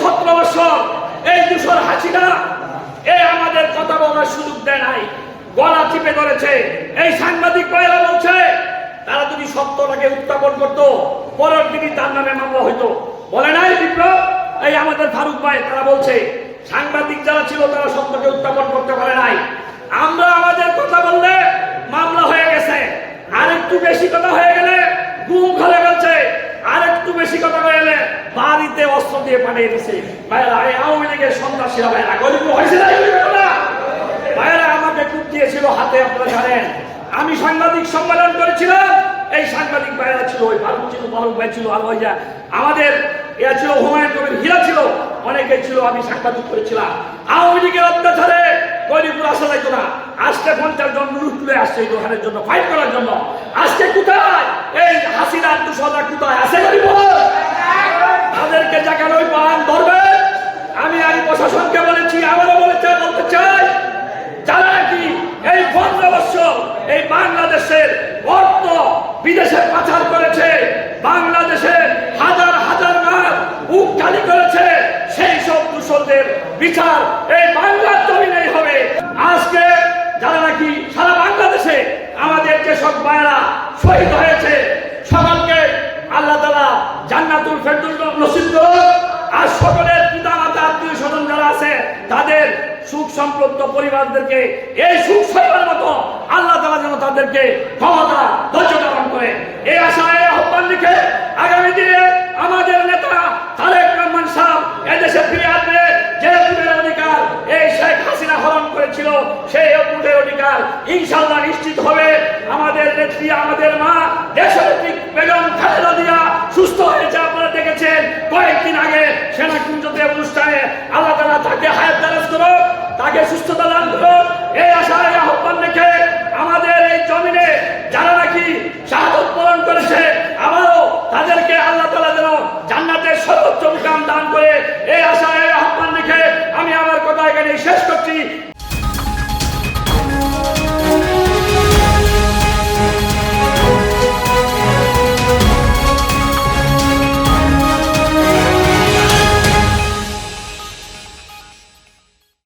সতেরো বছর এই দুশোর হাসিনা এই আমাদের কথা বলার সুযোগ দেয় নাই। গলা চিপে ধরেছে। এই সাংবাদিক ভাইরা বলছে, তারা যদি সত্যটাকে উত্থাপন করতো, পরের দিনই তার নামে মামলা হইতো। বলে নাই বিপ্লব? এই আমাদের ফারুক ভাই, তারা বলছে, সাংবাদিক যারা ছিল, তারা সত্যকে উত্থাপন করতে পারে নাই। আমরা আমাদের কথা বললে মামলা হয়ে গেছে। আর একটু বেশি কথা হয়ে গেলে গুম খলে গেছে আর একটু বেশি কথা হয়ে গেলে বাড়িতে অস্ত্র দিয়ে পাঠিয়ে দিছে। ভাইরা এই আওয়ামী লীগের সন্ত্রাসীরা ভাইরা গরিব হয়েছে ভাইরা আমাকে কুপ দিয়েছিল হাতে, আপনারা জানেন। আমি সাংবাদিক সম্মেলন করেছিলাম, এই সাংবাদিক ভাইরা ছিল, ওই ফারুক ছিল, ফারুক ভাই ছিল, আর ওই আমাদের এরা ছিল, হুমায়ুন কবির হীরা ছিল, অনেকে ছিল, আমি সাংবাদিক করেছিলাম। আওয়ামী লীগের অত্যাচারে গরিবপুর আসা যাইতো না। আজকে পঞ্চাশ জন লুট তুলে আসছে এই দোকানের জন্য ফাইট করার জন্য। আজকে কোথায়? এই হাসিনা দুশোটা কোথায় আছে গরিবপুর তাদেরকে জায়গায় ওই পান ধরবে আমি আমি প্রশাসনকে বলেছি আবারও বলেছে বলতে চাই যারা নাকি বছর এই বাংলাদেশের অর্থ বিদেশে পাচার করেছে, বাংলাদেশে হাজার হাজার মাস বুক করেছে, সেই সব দূষণদের বিচার এই বাংলার জমিনেই হবে। আজকে যারা নাকি সারা বাংলাদেশে আমাদের যেসব মায়েরা শহীদ হয়েছে, সকলকে আল্লাহ তালা জান্নাতুল ফেরদৌস নসিব করুন আর সকলের পিতা মাতা আত্মীয় স্বজন যারা আছে, তাদের সুখ সম্পন্ন পরিবারদেরকে, এই সুখ সইবার মতো আল্লাহ তালা যেন তাদেরকে ক্ষমতা, ধৈর্য ধারণ করে। এই আশায় আহ্বান লিখে আগামী দিনে আমাদের নেতা তারেক রহমান সাহ এদেশে ফিরে আসবে। যে উঠের অধিকার এই শেখ হাসিনা হরণ করেছিল, সেই উঠের অধিকার ইনশাল্লাহ নিশ্চিত হবে। আমাদের নেত্রী, আমাদের মা, দেশ আগে সুস্থতা দান করুন এই আশায় আহ্বান রেখে আমাদের এই জমিনে যারা নাকি শাহাদত পালন করেছে, আবারও তাদেরকে আল্লাহ তালা যেন জান্নাতের সর্বোচ্চ মুকাম দান করে। এই আশায় আহ্বান রেখে আমি আমার কথা এখানে শেষ করছি।